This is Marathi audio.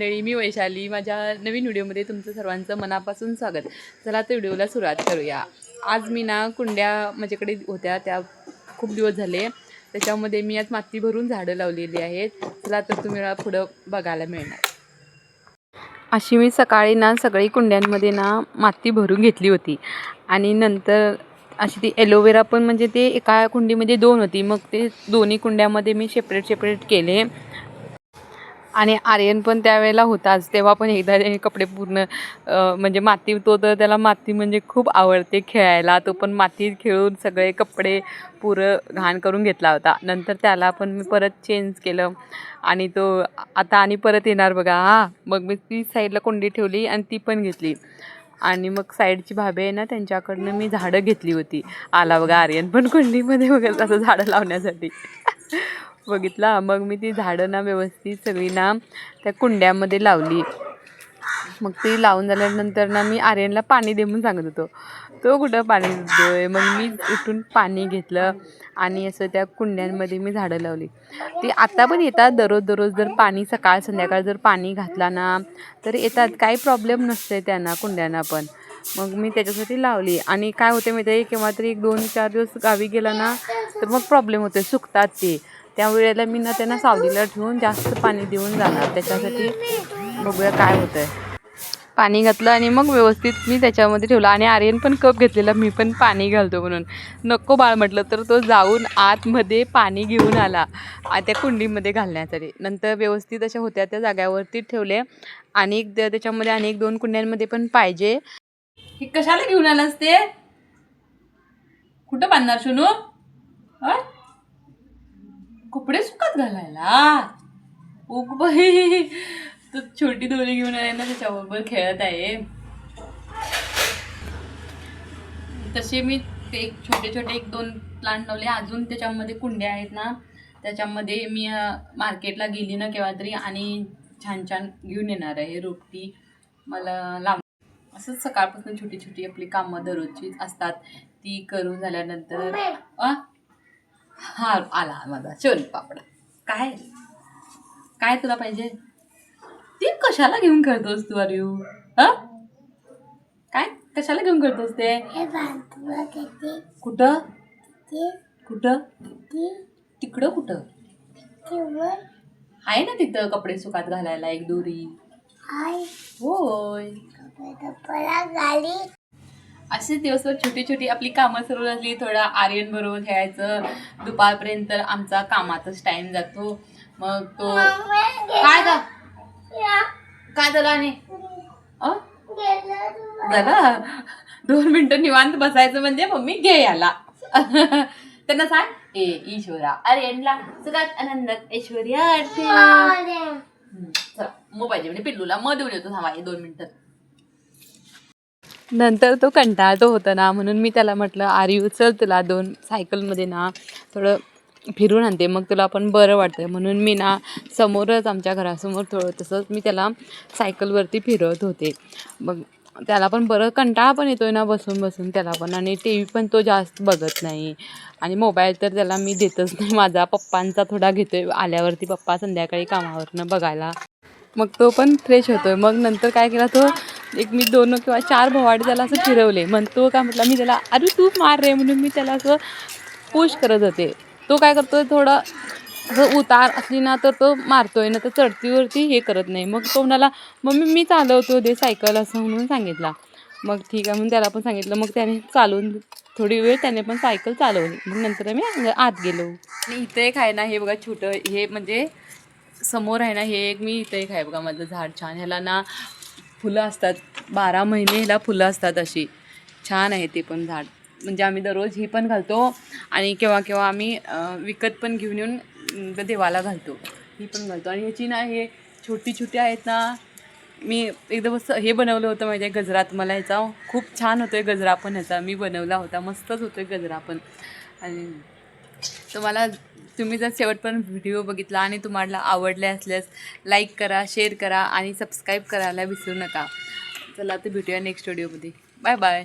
मंडळी मी वैशाली. माझ्या नवीन व्हिडिओमध्ये तुमचं सर्वांचं मनापासून स्वागत. चला तर व्हिडिओला सुरुवात करूया. आज मी ना कुंड्या माझ्याकडे होत्या त्या खूप दिवस झाले. त्याच्यामध्ये मी आज माती भरून झाडं लावलेली आहेत. चला तर तुम्ही मला पुढं बघायला मिळणार. अशी मी सकाळी ना सगळी कुंड्यांमध्ये ना माती भरून घेतली होती. आणि नंतर अशी ती एलोवेरा पण म्हणजे ते एका कुंडीमध्ये दोन होती. मग ते दोन्ही कुंड्यामध्ये मी सेपरेट सेपरेट केले. आणि आर्यन पण त्यावेळेला होताच. तेव्हा पण एकदा हे कपडे पूर्ण म्हणजे माती तो तर त्याला माती म्हणजे खूप आवडते खेळायला. तो पण मातीत खेळून सगळे कपडे पुरं घाण करून घेतला होता. नंतर त्याला पण मी परत चेंज केलं. आणि तो आता आणि परत येणार बघा. हा मग मी ती साईडला कोंडी ठेवली आणि ती पण घेतली. आणि मग साईडची भाभी आहे ना त्यांच्याकडनं मी झाडं घेतली होती. आला बघा आर्यन पण कुंडीमध्ये वगैरे असं झाडं लावण्यासाठी. बघितला. मग मी ती झाडं ना व्यवस्थित सगळी ना त्या कुंड्यामध्ये लावली. मग ती लावून झाल्यानंतर ना मी आर्यनला पाणी दे म्हणून सांगत होतो. तो कुठं पाणी देतोय? मग मी उठून पाणी घेतलं आणि असं त्या कुंड्यांमध्ये मी झाडं लावली. ती आता पण येतात दररोज दररोज. जर पाणी सकाळ संध्याकाळ जर पाणी घातला ना तर येतात. काही प्रॉब्लेम नसते त्यांना कुंड्यांना पण. मग मी त्याच्यासाठी लावली. आणि काय होते माहिती आहे केव्हा तरी एक दोन चार दिवस गावी गेला ना तर मग प्रॉब्लेम होते सुकतात ते. त्यावेळेला मी ना त्यांना सावलीला ठेवून जास्त पाणी देऊन जाणार. त्याच्यासाठी बघूया काय होतं आहे पाणी घातलं आणि मग व्यवस्थित मी त्याच्यामध्ये ठेवलं. आणि आर्यन पण कप घेतलेला मी पण पाणी घालतो म्हणून. नको बाळ म्हटलं तर तो जाऊन आतमध्ये पाणी घेऊन आला. त्या कुंडीमध्ये घालण्यासाठी. नंतर व्यवस्थित अशा होत्या त्या जाग्यावरती ठेवले. आणि त्याच्यामध्ये आणि एक दोन कुंड्यांमध्ये पण पाहिजे. हे कशाला घेऊन आलं असते कुठं बांधणार शोनू अय? कपडे सुकत घालायला? उग बाई. तर छोटी दोरी घेऊन आहे ना त्याच्याबरोबर खेळत आहे. तसे मी ते एक छोटे छोटे एक दोन प्लांट लावले. अजून त्याच्यामध्ये कुंड्या आहेत ना त्याच्यामध्ये मी मार्केटला गेली ना केव्हा तरी आणि छान छान घेऊन येणार आहे. रोपटी मला लाव असंच सकाळपासून छोटी छोटी आपली कामं दररोजची असतात. ती करून झाल्यानंतर हा आला माझा. शोल पापड काय? काय तुला पाहिजे? ती कशाला घेऊन करतोस तू अरे हा? काय? कशाला घेऊन करतोस ते? कुठं? कुठं? तिकडं कुठं? आहे ना तिथं कपडे सुकात घालायला एक दोरी? होय. पळा झाली असे दिवसभर छोटी छोटी आपली कामं सुरू झाली. थोडा आर्यन बरोबर खेळायचं. दुपारपर्यंत आमचा कामाचाच टाइम जातो. मग तो काय ग? काय झालं आणि? झालं? दोन मिनिटं निवांत बसायचं म्हणजे मम्मी घे याला. त्यांना सांग. ए ईश्वरा. आर्यनला सगळ्यात आनंदात ऐश्वर्या चला पाहिजे म्हणजे पिल्लूला मग देऊन येतो. थांबा हे दोन मिनिटं. नंतर तो कंटाळतो होता ना म्हणून मी त्याला म्हटलं आर्यू चल तुला दोन सायकलमध्ये ना थोडं फिरून आणते मग तुला पण बरं वाटतं म्हणून मी ना समोरच आमच्या घरासमोर थोडं तसंच मी त्याला सायकलवरती फिरवत होते. मग त्याला पण बरं कंटाळा पण येतो आहे ना बसून बसून त्याला पण आणि टी व्ही पण तो जास्त बघत नाही. आणि मोबाईल तर त्याला मी देतच नाही माझा पप्पांचा थोडा घेतोय आल्यावरती पप्पा संध्याकाळी कामावरनं बघायला. मग तो पण फ्रेश होतोय. मग नंतर काय केला तो एक मी दोन किंवा चार भवाडे त्याला असं फिरवले. म्हणतो तो काय म्हटला मी त्याला अरे तू मार रे म्हणून मी त्याला असं पुश करत होते. तो काय करतोय थोडं असं उतार असली ना तर तो मारतोय ना तर चढतीवरती हे करत नाही. मग तो म्हणाला मम्मी मी चालवतो दे सायकल असं म्हणून सांगितला. मग ठीक आहे म्हणून त्याला पण सांगितलं. मग त्याने चालवून थोडी वेळ त्याने पण सायकल चालवली. मग नंतर आम्ही आत गेलो. आणि इथे एक आहे ना हे बघा छोटं हे म्हणजे समोर आहे ना हे एक मी इथं एक आहे बघा माझं झाड छान. ह्याला ना फुलं असतात. बारा महिने ह्याला फुलं असतात अशी. छान आहे ते पण झाड. म्हणजे आम्ही दररोज ही पण घालतो आणि केव्हा केव्हा आम्ही विकत पण घेऊन येऊन देवाला घालतो. ही पण घालतो. आणि ह्याची ना हे छोटी छोटी आहेत ना मी एकदम असं हे बनवलं होतं माझ्या गजरात मला ह्याचा. खूप छान होतो आहे गजरा पण ह्याचा. मी बनवला होता. मस्तच होतो आहे गजरा पण. आणि तुम्हाला तुम्ही जर शेवटपर्यंत व्हिडिओ बघितला आणि तुम्हाला आवडले असल्यास लाईक करा शेअर करा आणि सबस्क्राईब करायला विसरू नका. चला तर भेटूया नेक्स्ट व्हिडिओमध्ये बाय बाय